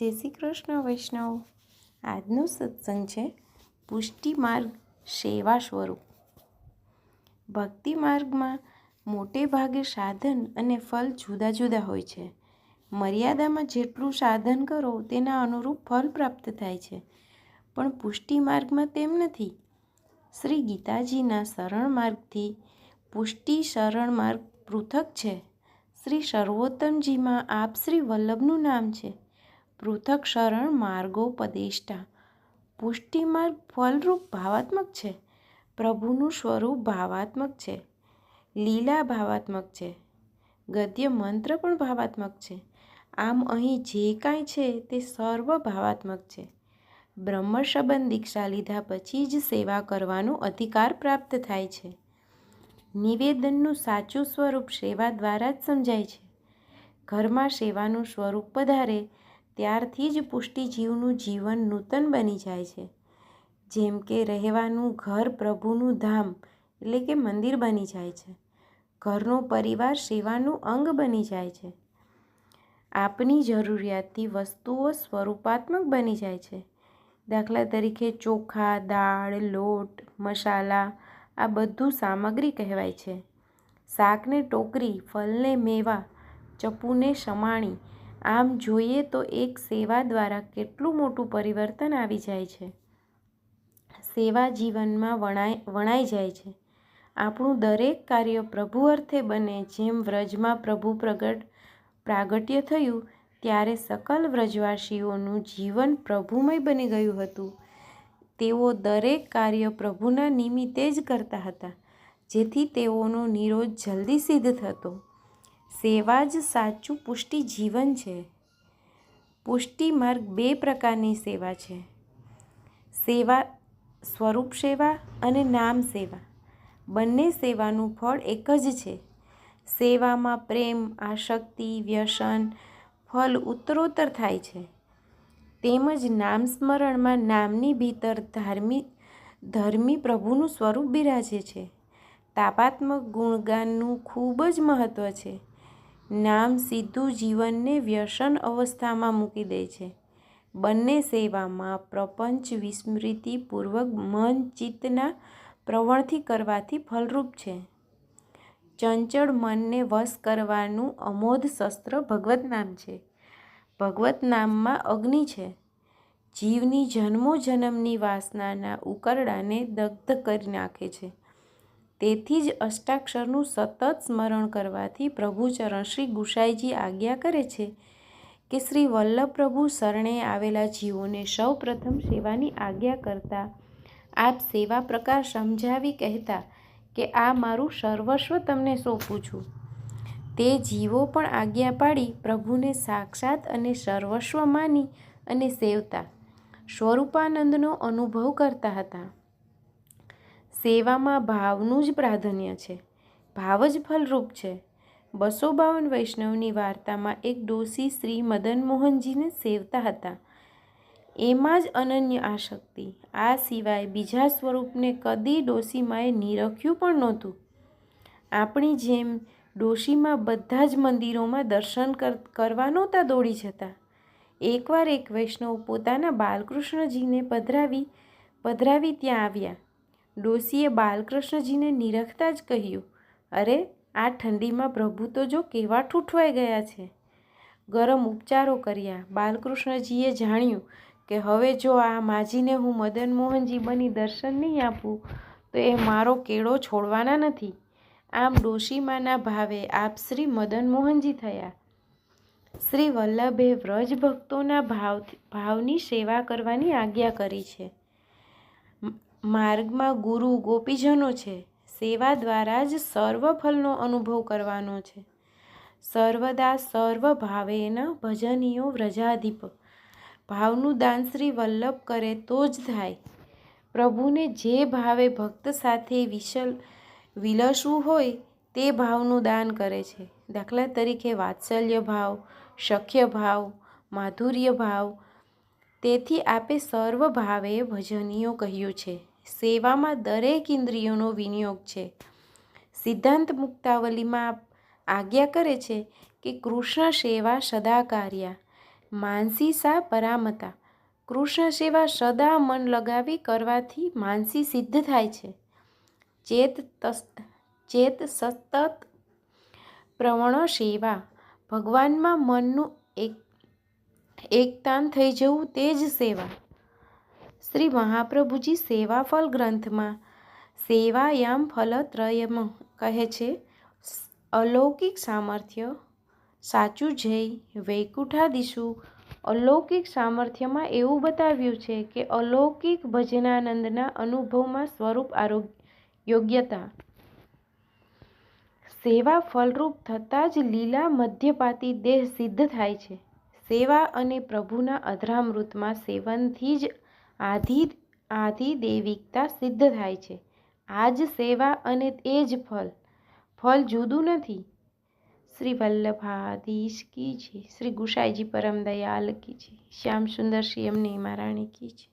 જય શ્રી કૃષ્ણ, વૈષ્ણવ. આજનો સત્સંગ છે પુષ્ટિ માર્ગ સેવા સ્વરૂપ. ભક્તિ માર્ગમાં મોટે ભાગે સાધન અને ફલ જુદા જુદા હોય છે. મર્યાદામાં જેટલું સાધન કરો તેના અનુરૂપ ફલ પ્રાપ્ત થાય છે. પણ પુષ્ટિ માર્ગમાં તેમ નથી. શ્રી ગીતાજીના શરણ માર્ગથી પુષ્ટિ શરણ માર્ગ પૃથક છે. શ્રી સર્વોત્તમજીમાં આપ શ્રી વલ્લભનું નામ છે. પૃથક શરણ માર્ગોપદેષ્ટા પુષ્ટિમાર્ગ ફલરૂપ ભાવાત્મક છે. પ્રભુનું સ્વરૂપ ભાવાત્મક છે. લીલા ભાવાત્મક છે. ગદ્ય મંત્ર પણ ભાવાત્મક છે. આમ અહીં જે કાંઈ છે તે સર્વ ભાવાત્મક છે. બ્રહ્મ સંબંધ દીક્ષા લીધા પછી જ સેવા કરવાનો અધિકાર પ્રાપ્ત થાય છે. નિવેદનનું સાચું સ્વરૂપ સેવા દ્વારા જ સમજાય છે. ઘરમાં સેવાનું સ્વરૂપ પધારે ત્યારથી જ પુષ્ટિજીવનું જીવન નૂતન બની જાય છે. જેમ કે રહેવાનું ઘર પ્રભુનું ધામ, એટલે કે મંદિર બની જાય છે. ઘરનો પરિવાર સેવાનું અંગ બની જાય છે. આપની જરૂરિયાતથી વસ્તુઓ સ્વરૂપાત્મક બની જાય છે. દાખલા તરીકે ચોખા, દાળ, લોટ, મસાલા, આ બધું સામગ્રી કહેવાય છે. શાકને ટોકરી, ફલને મેવા ચપ્પુને સમાણી આમ જોઈએ તો એક સેવા દ્વારા કેટલું મોટું પરિવર્તન આવી જાય છે. સેવા જીવનમાં વણાય, વણાઈ જાય છે. આપણું દરેક કાર્ય પ્રભુ અર્થે બને, જેમ વ્રજમાં પ્રભુ પ્રગટ, પ્રાગટ્ય થયું, ત્યારે સકલ વ્રજવાસીઓનું જીવન પ્રભુમય બની ગયું હતું. તેઓ દરેક કાર્ય પ્રભુના નિમિત્તે જ કરતા હતા, જેથી તેઓનો નિરોધ જલ્દી સિદ્ધ થતો. સેવા જ સાચું પુષ્ટિ જીવન છે. પુષ્ટિ માર્ગ બે પ્રકારની સેવા છે. સેવા સ્વરૂપ સેવા અને નામ સેવા. બંને સેવાનું ફળ એક જ છે. સેવામાં પ્રેમ આશક્તિ વ્યસન, ફલ ઉત્તરોત્તર થાય છે. તેમજ નામ સ્મરણમાં નામની ભીતર ધાર્મિક ધર્મી પ્રભુનું સ્વરૂપ બિરાજે છે. તાપાત્મક ગુણગાનનું ખૂબ જ મહત્ત્વ છે. નામ સીધું જીવનને વ્યસન અવસ્થામાં મૂકી દે છે. બંને સેવામાં પ્રપંચ વિસ્મૃતિપૂર્વક મન ચિત્તના પ્રવણથી કરવાથી ફલરૂપ છે. ચંચળ મનને વશ કરવાનું અમોધ શસ્ત્ર ભગવત નામ છે. ભગવત નામમાં અગ્નિ છે. જીવની જન્મો જન્મની વાસનાના ઉકરડાને દગ્ધ કરી નાખે છે. તેથી જ અષ્ટાક્ષરનું સતત સ્મરણ કરવાથી પ્રભુચરણ શ્રી ગુસાઈજી આજ્ઞા કરે છે કે શ્રી વલ્લભ પ્રભુ શરણે આવેલા જીવોને સૌ પ્રથમ સેવાની આજ્ઞા કરતા આપ સેવા પ્રકાર સમજાવી કહેતા કે આ મારું સર્વસ્વ તમને સોંપું છું. તે જીવો પણ આજ્ઞા પાડી પ્રભુને સાક્ષાત અને સર્વસ્વ માની અને સેવતા સ્વરૂપાનંદનો અનુભવ કરતા હતા. સેવામાં ભાવનું જ પ્રાધાન્ય છે. ભાવ જ ફલરૂપ છે. બસો બાવન વૈષ્ણવની વાર્તામાં એક ડોસી શ્રી મદન મોહનજીને સેવતા હતા. એમાં જ અનન્ય આસક્તિ. આ સિવાય બીજા સ્વરૂપને કદી ડોસીમાએ નિરખ્યું પણ નહોતું. આપણી જેમ ડોશીમાં બધા જ મંદિરોમાં દર્શન કરવા નહોતા દોડી જતા. એકવાર એક વૈષ્ણવ પોતાના બાલકૃષ્ણજીને પધરાવી પધરાવી ત્યાં આવ્યા. ડોશીએ બાલકૃષ્ણજીને નિરખતા જ કહ્યું, અરે, આ ઠંડીમાં પ્રભુ તો જો કેવા ઠૂઠવાઈ ગયા છે. ગરમ ઉપચારો કર્યા. બાલકૃષ્ણજીએ જાણ્યું કે હવે જો આ માજીને હું મદન મોહનજી બની દર્શન નહીં આપું, તો એ મારો કેળો છોડવાના નથી. આમ ડોશીમાના ભાવે આપ શ્રી મદન મોહનજી થયા. શ્રી વલ્લભે વ્રજ ભક્તોના ભાવ, ભાવની સેવા કરવાની આજ્ઞા કરી છે. માર્ગમાં ગુરુ ગોપીજનો છે, સેવા દ્વારા જ સર્વ ફલનો અનુભવ કરવાનો છે. સર્વદા સર્વ ભાવેના ભજનીયો વ્રજાધિપ ભાવનું દાન શ્રી વલ્લભ કરે તો જ થાય. પ્રભુને જે ભાવે ભક્ત સાથે વિશલ વિલસવું હોય, તે ભાવનું દાન કરે છે. દાખલા તરીકે વાત્સલ્ય ભાવ, શક્ય ભાવ, માધુર્ય ભાવ, તેથી આપે સર્વ ભાવે ભજનીયો કહ્યું છે. સેવામાં દરેક ઇન્દ્રિયોનો વિનિયોગ છે. સિદ્ધાંત મુક્તાવલીમાં આજ્ઞા કરે છે કે કૃષ્ણ સેવા સદા કાર્યા માનસી પરામતા. કૃષ્ણ સેવા સદા મન લગાવી કરવાથી માનસી સિદ્ધ થાય છે. ચેત ચેત સતત પ્રવણ સેવા. ભગવાનમાં મનનું એક, એકતાન થઈ જવું તે જ સેવા. શ્રી મહાપ્રભુજી સેવાફલ ગ્રંથમાં, સેવાયામ ફલત્રયમ કહે છે, અલૌકિક સામર્થ્ય સાચું જય વૈકુંઠાદિશુ. અલૌકિક સામર્થ્યમાં એવું બતાવ્યું છે કે અલૌકિક ભજનાનંદના અનુભવમાં સ્વરૂપ આરોગ્ય, યોગ્યતા, સેવા ફલરૂપ થતાં જ લીલા મધ્યપાતી દેહ સિદ્ધ થાય છે. સેવા અને પ્રભુના અધરામૃતમાં સેવનથી જ આધિ, આધિદૈવિકતા સિદ્ધ થાય છે. આ જ સેવા અને એ જ ફલ ફલ જુદું નથી. શ્રી વલ્લભાધીશ કી છે શ્રી ગુસાઈજી પરમ દયાલ કી છે શ્યામ સુંદર શ્રી એમની મહારાણી કી છે